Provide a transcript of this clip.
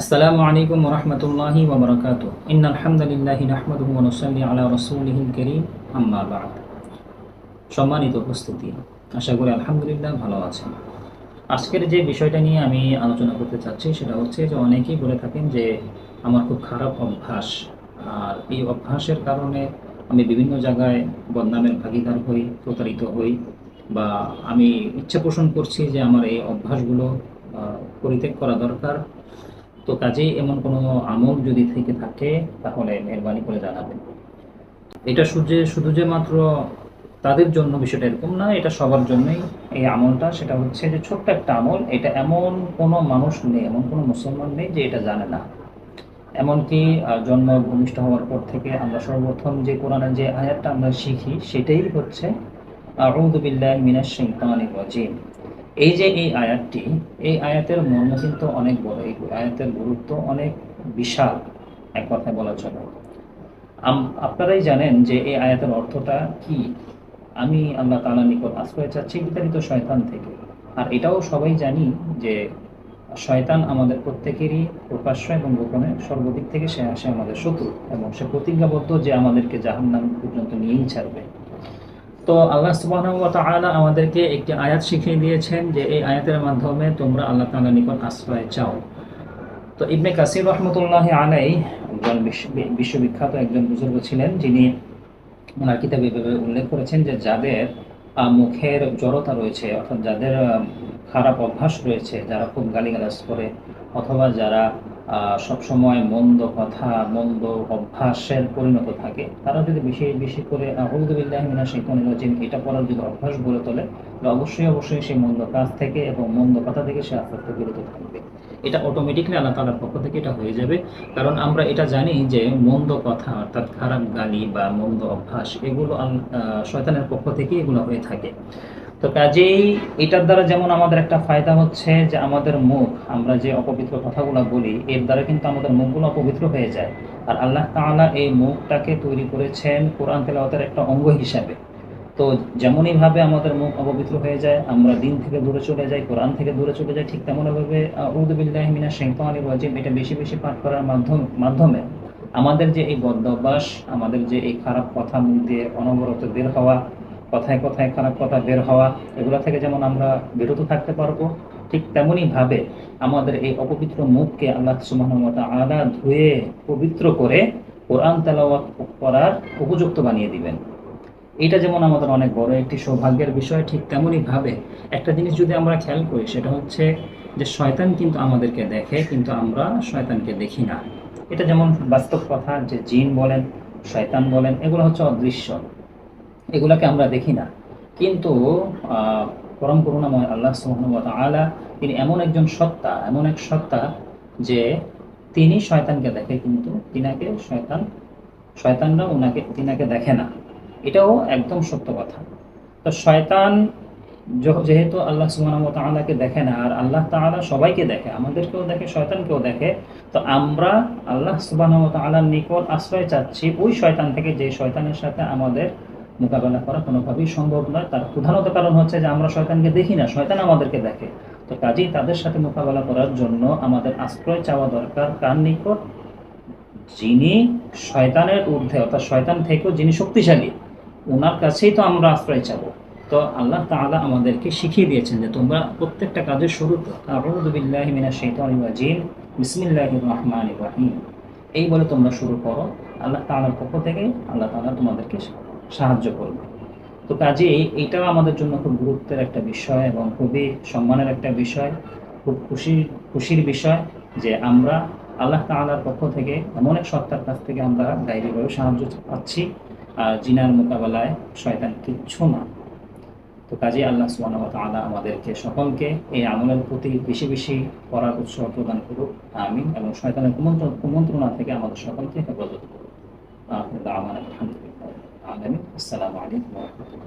আসসালামু আলাইকুম রহমতুল্লাহি ওবরাকাত ইন আলহামদুলিল্লাহি নাহমাদুহু ওয়া নুসাল্লি আলা রাসূলিহিল আম্মা সম্মানিত উপস্থিতি, আশা করি আলহামদুলিল্লাহ ভালো আছেন। আজকের যে বিষয়টা নিয়ে আমি আলোচনা করতে চাচ্ছি সেটা হচ্ছে যে অনেকেই বলে থাকেন যে আমার খুব খারাপ অভ্যাস। আর এই অভ্যাসের কারণে আমি বিভিন্ন জায়গায় বদনামের ভাগিদার হই, প্রতারিত হই বা আমি ইচ্ছা পোষণ করছি যে আমার এই অভ্যাসগুলো পরিত্যাগ করা দরকার। তো কাজেই এমন কোনো আমল যদি থেকে থাকে, তাহলে মেহরবানি করে জানাবেন। এটা শুধু শুধু যে মাত্র তাদের জন্য বিষয়টা এরকম না, এটা সবার জন্যই এই আমলটা। সেটা হচ্ছে যে ছোট্ট একটা আমল, এটা এমন কোনো মানুষ নেই, এমন কোনো মুসলমান নেই যে এটা জানে না। এমনকি জন্ম ভূমিষ্ঠ হওয়ার পর থেকে আমরা সর্বপ্রথম যে কোরআনের যে আয়াতটা আমরা শিখি, সেটাই হচ্ছে, আউযু বিল্লাহি মিনাশ শাইতানির রাজিম। এই যে এই আয়াতটি, এই আয়াতের মর্ম কিন্তু অনেক বড়, এই আয়াতের গুরুত্ব অনেক বিশাল, এক কথায় বলা চলে আপনারাই জানেন যে এই আয়াতের অর্থটা কি? আমি আল্লাহ তাআলার নিকট আশ্রয় চাচ্ছি বিতাড়িত শয়তান থেকে। আর এটাও সবাই জানি যে শয়তান আমাদের প্রত্যেকেরই প্রকাশ্য এবং গোপনে সর্বদিক থেকে সে আসে আমাদের শত্রু এবং সে প্রতিজ্ঞাবদ্ধ যে আমাদেরকে জাহান্নাম পর্যন্ত নিয়েই ছাড়বে। তো আল্লাহ সুবাহ আমাদেরকে একটি আয়াত শিখিয়ে দিয়েছেন যে এই আয়াতের মাধ্যমে তোমরা আল্লাহ তাল্লাহ নিকট আশ্রয় চাও। তো ইবনে কাসির রহমতুল্লাহ আলাই একজন বিশ্ববিখ্যাত একজন বুজুর্গ ছিলেন, যিনি ওনার কিতাবে উল্লেখ করেছেন যে যাদের মুখের জড়তা রয়েছে, অর্থাৎ যাদের খারাপ অভ্যাস রয়েছে, যারা খুব গালিগালাজ করে, অথবা যারা সবসময় মন্দ কথা, মন্দ অভ্যাসের পরিণত থাকে, তারা যদি বেশি বেশি করে আহুদুবিল্লাহ মিনা শৈতানির রাজিম, এটা পড়ার যদি অভ্যাস গড়ে তোলে, তাহলে অবশ্যই অবশ্যই সেই মন্দ কাজ থেকে এবং মন্দ কথা থেকে সে আস্তে আস্তে বিরত থাকবে। এটা অটোমেটিকলি আল্লাহ তালার পক্ষ থেকে এটা হয়ে যাবে, কারণ আমরা এটা জানি যে মন্দ কথা, অর্থাৎ খারাপ গালি বা মন্দ অভ্যাস, এগুলো শয়তানের পক্ষ থেকে এগুলো হয়ে থাকে। তো কাজেই এটার দ্বারা যেমন আমাদের একটা ফায়দা হচ্ছে যে আমাদের মুখ, আমরা যে অপবিত্র কথাগুলো বলি, এর দ্বারা কিন্তু আমাদের মুখগুলো অপবিত্র হয়ে যায়। আর আল্লাহ তাআলা এই মুখটাকে তৈরি করেছেন কোরআন তেলাওয়াতের একটা অঙ্গ হিসাবে। তো যেমনইভাবে আমাদের মুখ অপবিত্র হয়ে যায়, আমরা দিন থেকে দূরে চলে যাই, কোরআন থেকে দূরে চলে যাই, ঠিক তেমনভাবে আউযু বিল্লাহি মিনাশ শাইতানির রাজিম, এটা বেশি বেশি পাঠ করার মাধ্যম মাধ্যমে আমাদের যে এই অভ্যাস আমাদের যে এই খারাপ কথা, মুখ দিয়ে অনবরত বের হওয়া কথায় কথায় খারাপ কথা বের হওয়া, এগুলো থেকে যেমন আমরা বিরত থাকতে পারব, ঠিক তেমনই ভাবে আমাদের এই অপবিত্র মুখকে আল্লাহ সুবহানাহু ওয়া তাআলা ধুয়ে পবিত্র করে কোরআন তেলাওয়াত করার উপযুক্ত বানিয়ে দিবেন। এটা যেমন আমাদের অনেক বড় একটি সৌভাগ্যের বিষয়, ঠিক তেমনই ভাবে একটা জিনিস যদি আমরা খেয়াল করি, সেটা হচ্ছে যে শয়তান কিন্তু আমাদেরকে দেখে, কিন্তু আমরা শয়তানকে দেখি না। এটা যেমন বাস্তব কথা যে জিন বলেন, শয়তান বলেন, এগুলো হচ্ছে অদৃশ্য। এগুলোকে আমরা দেখি না। কিন্তু পরম করুণাময় আল্লাহ সুবহানাহু ওয়া তাআলা, তিনি এমন একজন সত্তা, এমন এক সত্তা যে তিনি শয়তানকে দেখে, কিন্তু তিনাকে শয়তান, শয়তানরা ওনাকে তিনাকে দেখে না। এটাও একদম সত্য কথা। তো শয়তান যেহেতু আল্লাহ ওয়া তাআলাকে দেখে না, আর আল্লাহ তাআলা সবাইকে দেখে, আমাদেরকেও দেখে, শয়তানকেও দেখে, তো আমরা আল্লাহ সুবহানাহু ওয়া নিকট আশ্রয় চাচ্ছি ওই শয়তান থেকে যে শয়তানের সাথে আমাদের মোকাবেলা করা কোনোভাবেই সম্ভব নয়। তার প্রধানত কারণ হচ্ছে যে আমরা শয়তানকে দেখি না, শয়তান আমাদেরকে দেখে। তো কাজেই তাদের সাথে মোকাবেলা করার জন্য আমাদের আশ্রয় চাওয়া দরকার। কার নিকট? যিনি শয়তানের ঊর্ধ্বে, অর্থাৎ শয়তান থেকেও যিনি শক্তিশালী ওনার কাছেই তো আমরা আশ্রয় চাবো। তো আল্লাহ তাআলা আমাদেরকে শিখিয়ে দিয়েছেন যে তোমরা প্রত্যেকটা কাজের শুরুতে, আউযু বিল্লাহি মিনাশ শাইতানির এই বলে তোমরা শুরু করো। আল্লাহ তাআলার পক্ষ থেকে আল্লাহ তাআলা তোমাদেরকে সাহায্য করবে। তো কাজেই এটাও আমাদের জন্য খুব গুরুত্বের একটা বিষয় এবং খুবই সম্মানের একটা বিষয়, খুব খুশি খুশির বিষয় যে আমরা আল্লাহ তাআলার পক্ষ থেকে এমন এক সত্তার কাছ থেকে আমরা গাইবীভাবে সাহায্য পাচ্ছি, আর জিনার মোকাবেলায় শয়তান কিচ্ছু না। তো কাজে আল্লাহ সুবহানাহু আলা আমাদেরকে সকলকে এই আমলের প্রতি বেশি বেশি করার উৎসাহ প্রদান করুক, আমিন, এবং শয়তানের কুমন্ত্রণ থেকে আমাদের সকলকে হেফাজত করুক। আলামিন আসসালামু আলাইকুম